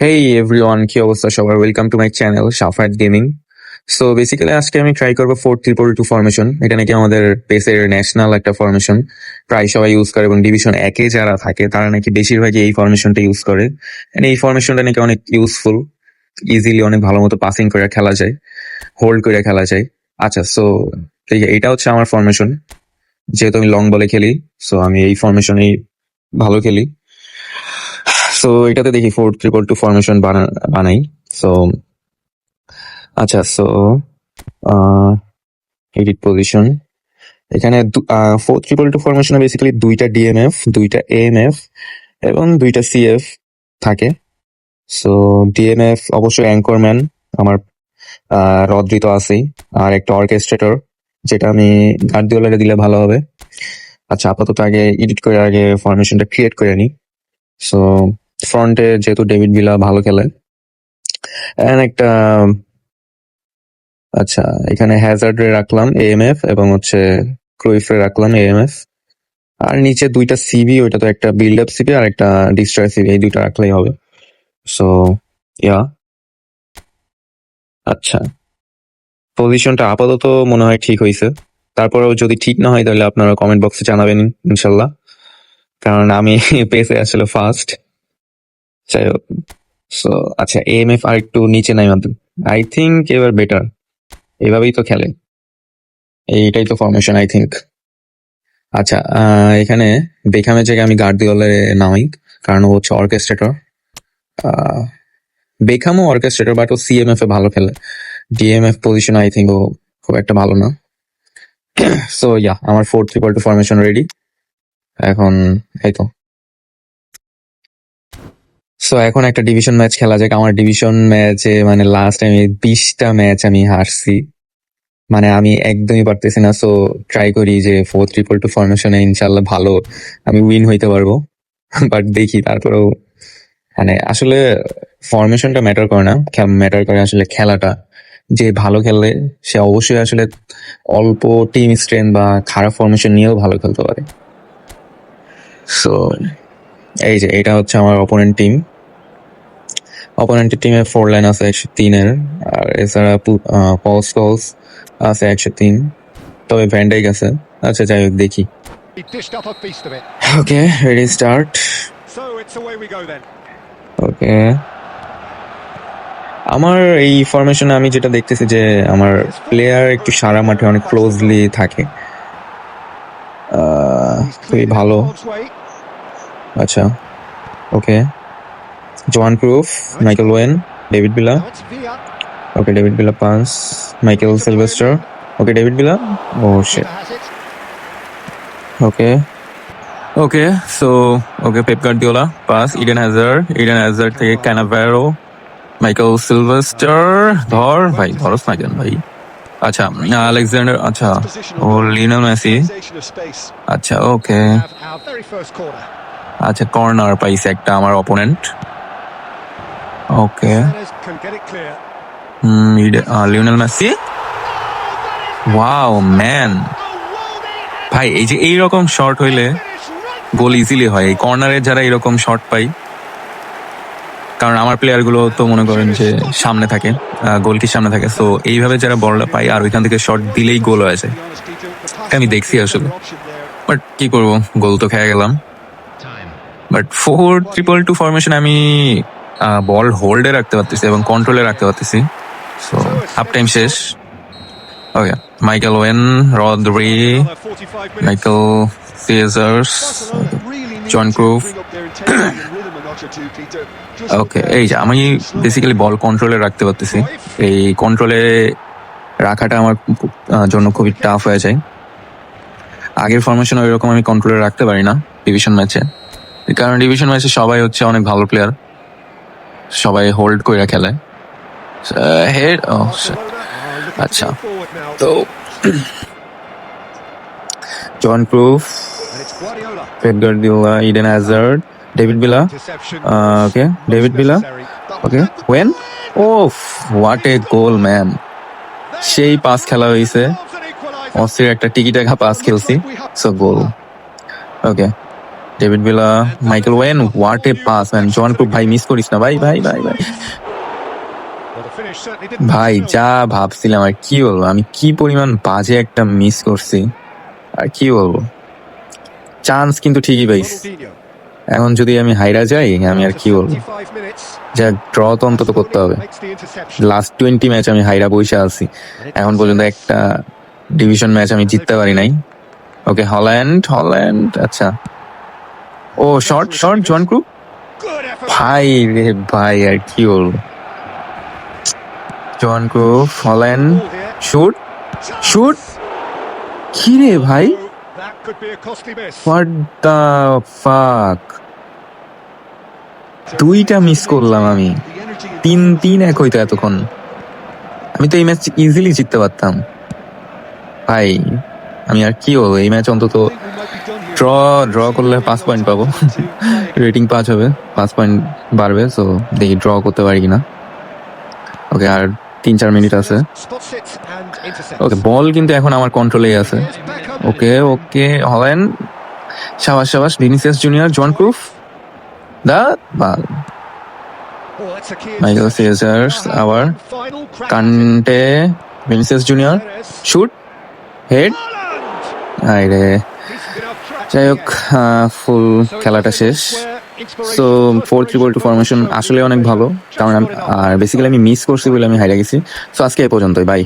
হেই everyone কি অবস্থা সবার? Welcome to my channel Safayat gaming so basically আজকে আমি ট্রাই করব ফোর ট্রিপল টু ফরমেশন এটা নাকি আমাদের পেসের ন্যাশনাল একটা ফরমেশন প্রায় সবাই ইউজ করে এবং ডিভিশন একে যারা থাকে, তারা নাকি বেশিরভাগই এই ফরমেশনটা ইউজ করে। এই ফরমেশনটা নাকি অনেক ইউজফুল ইজিলি অনেক ভালো মতো পাসিং করে খেলা যায় হোল্ড করে খেলা যায়। আচ্ছা সো এটা হচ্ছে আমার ফরমেশন যেহেতু আমি লং বলে খেলি সো আমি এই ফরমেশনেই ভালো খেলি। সো এটাতে দেখি ফোর ট্রিপল টু ফরমেশন বানাই। সো আচ্ছা সো এডিট পজিশন এখানে ফোর ট্রিপল টু ফরমেশনে বেসিক্যালি দুইটা ডিএমএফ দুইটা এএমএফ এবং দুইটা সিএফ থাকে। সো ডিএমএফ অবশ্যই অ্যাঙ্করম্যান আমার আহ, রদ্রিত আছেই। আর একটা অর্কেস্ট্রেটর যেটা আমি গার্দিওলারে দিলে ভালো হবে। আচ্ছা আপাতত আগে এডিট করে আগে ফরমেশনটা ক্রিয়েট করে নিই। সো ফ্রন্টে যেহেতু ডেভিড ভিলা ভালো খেলে। একটা আচ্ছা এখানে হ্যাজার্ড রাখলাম এএমএফ এবং হচ্ছে ক্রুইফে রাখলাম এএমএফ আর নিচে দুইটা সিবি ওইটা তো একটা বিল্ড আপ সিবি আর একটা ডিস্ট্রয় সিবি এই দুইটা রাখলেই হবে। সো ইয়া আচ্ছা। পজিশনটা আপাতত মনে হয় ঠিক হয়েছে তারপরেও যদি ঠিক না হয় তাহলে আপনারা কমেন্ট বক্সে জানাবেন, ইনশাল্লাহ। কারণ আমি পেসে আসলে ফার্স্ট যাই হোক। সো আচ্ছা এএমএফ আর একটু নিচে নাই মাত্র। আই থিঙ্ক এবার বেটার এভাবেই তো খেলে। এইটাই তো ফরমেশন আই থিঙ্ক আচ্ছা এখানে বেখামের জায়গায় আমি গার্দিওলে নামাই, কারণ ও হচ্ছে অর্কেস্ট্রেটর বেখামও অর্কেস্ট্রেটর বাট ও সিএমএফ এ ভালো খেলে। ডিএমএফ পজিশন আই থিঙ্ক ও খুব একটা ভালো না। সো ইয়া আমার fourth triple two formation ready এখন, এই তো। সো এখন একটা ডিভিশন ম্যাচ খেলা যাক। আমার ডিভিশন ম্যাচে মানে লাস্ট আমি বিশটা ম্যাচ আমি হারছি। মানে আমি একদমই পারতেছি না। সো ট্রাই করি যে ফোর ট্রিপল টু ফরমেশনে ইনশাল্লাহ ভালো আমি উইন হইতে পারব। বাট দেখি, তারপরেও মানে আসলে ফরমেশনটা ম্যাটার করে না। ম্যাটার করে আসলে খেলাটা। যে ভালো খেললে সে অবশ্যই আসলে অল্প টিম স্ট্রেন্থ বা খারাপ ফরমেশন নিয়েও ভালো খেলতে পারে। সো এই যে, এটা হচ্ছে আমার অপোনেন্ট টিম অপোনেন্টের টিমে ফোর লাইন আছে একশো তিনের আর এছাড়া পলস কলস আছে একশো তিন। তবে ভ্যান্ডাইক আছে। আচ্ছা যাই হোক দেখি. Okay ready start. ওকে আমার এই ফরমেশনে আমি যেটা দেখতেছি যে আমার প্লেয়ার একটু সারা মাঠে অনেক ক্লোজলি থাকে। খুবই ভালো। আচ্ছা ওকে জোয়ান ক্রুফ Michael Owen David Villa. Okay David Villa pass Michael Sylvester okay David Villa oh shit. Okay okay so okay Pep Guardiola pass Eden Hazard Eden Hazard থেকে ক্যানাভেরো মাইকেল সিলভেস্টার ধর ভাই ধরস না কেন ভাই? আচ্ছা আলেকজান্ডার আচ্ছা ও লিওনেল মেসি. আচ্ছা ওকে আচ্ছা কর্নার পাইছে একটা আমার opponent okay clear. Lionel Messi wow man ভাই, এই যে এইরকম শর্ট হইলে গোল ইজিলি হয়। এই কর্নারে যারা এরকম শর্ট পাই কারণ আমার প্লেয়ারগুলো তো মনে করেন যে সামনে থাকে গোলকির সামনে থাকে। সো এইভাবে যারা বলটা পাই আর ওইখান থেকে শর্ট দিলেই গোল হয়ে যায়. আমি দেখছি আসলে। বাট কি করব? গোল তো খেয়ে গেলাম। But four triple two formation আমি বল হোল্ডে রাখতে পারতেছি এবং কন্ট্রোলে রাখতে পারতেছি। সো হাফ টাইম শেষ। Okay Michael Owen Rodri Another 45 minutes. Michael two, Peter. Just okay এই যে আমি বেসিক্যালি বল কন্ট্রোলে রাখতে পারতেছি। এই কন্ট্রোলে রাখাটা আমার জন্য খুবই টাফ হয়ে যায়। আগের ফরমেশন ওইরকম আমি কন্ট্রোলে রাখতে পারি না ডিভিশন ম্যাচে কারণ ডিভিশন ম্যাচে সবাই হচ্ছে অনেক ভালো প্লেয়ার সবাই হোল্ড কইরা খেলে। হেড আচ্ছা। তো John proof Eden Hazard David Villa okay David Villa okay Owen oof what a goal man সেই পাস খেলা হয়েছে অস্ট্রেলিয়া একটা টিকিটাকা পাস খেলছি so goal okay David Villa Michael Owen what a pass man John Cruyff ভাই miss করিস না। ভাই ভাই ভাই ভাই। ভাই, যা ভাবছিলাম, আর কি বলব? আমি কি পরিমাণ বাজে একটা মিস করছি। আর কি বলব? চান্স কিন্তু ঠিকই পাইছি এখন যদি আমি হাইরা যাই, আমি আর কি বলব? 75 minutes. যা ড্র তো অন্তত করতে হবে. লাস্ট টোয়েন্টি ম্যাচ আমি হাইরা বসে আছি। এখন পর্যন্ত একটা ডিভিশন ম্যাচ আমি জিততে পারি নাই। ওকে হল্যান্ড হল্যান্ড আচ্ছা। ও, শর্ট শর্ট জন ক্রু ভাই রে ভাই, আর কি বলব? John Cruyff here. Shoot shoot কি রে ভাই. হোয়াট দ্য ফাক দুইটা মিস করলাম আমি। তিন তিন এক হইতো এতক্ষণ। আমি তো এই ম্যাচ ইজিলি জিততে পারতাম। ভাই, আমি আর কি বলব? এই ম্যাচ অন্তত ড্র ড্র করলে পাঁচ পয়েন্ট পাবো রেটিং পাঁচ হবে, পাঁচ পয়েন্ট বাড়বে সো দেখি ড্র করতে পারি কিনা ওকে আর তিন চার মিনিট আছে. ওকে বল কিন্তু এখন আমার কন্ট্রোলেই আছে ওকে ওকে হলেন সাবাস সাবাস ভিনিসিয়াস জুনিয়র জন ক্রুফ দা, বাল মাইকেল. সিজার্স আবার Kante Vinicius Junior. Shoot head Haaland. যাই হোক. ফুল খেলাটা শেষ so four three two formation আসলে অনেক ভালো, কারণ আর বেসিক্যালি আমি মিস করছি বলে আমি হারিয়ে গেছি সো আজকে এই পর্যন্তই বাই